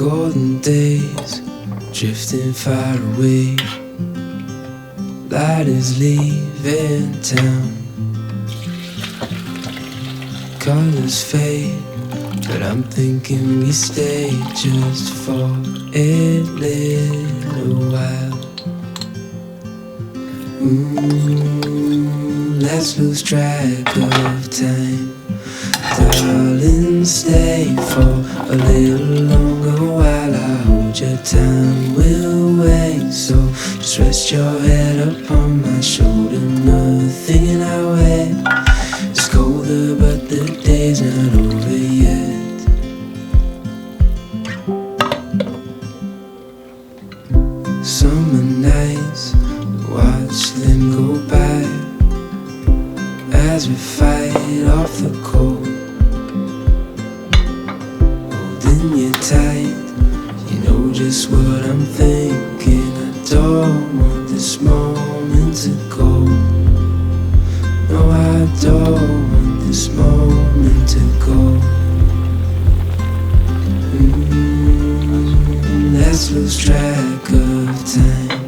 Golden days drifting far away. Light is leaving town. Colors fade, but I'm thinking we stay just for a little while. Mm, let's lose track of time. Darling, stay for a little longer while I hold your time. We'll wait, so just rest your head upon my shoulder. Nothing in our way is colder, but the day's not over yet. Summer nights, watch them go by as we fight off the cold. Just what I'm thinking. I don't want this moment to go. No, I don't want this moment to go. Mm, let's lose track of time.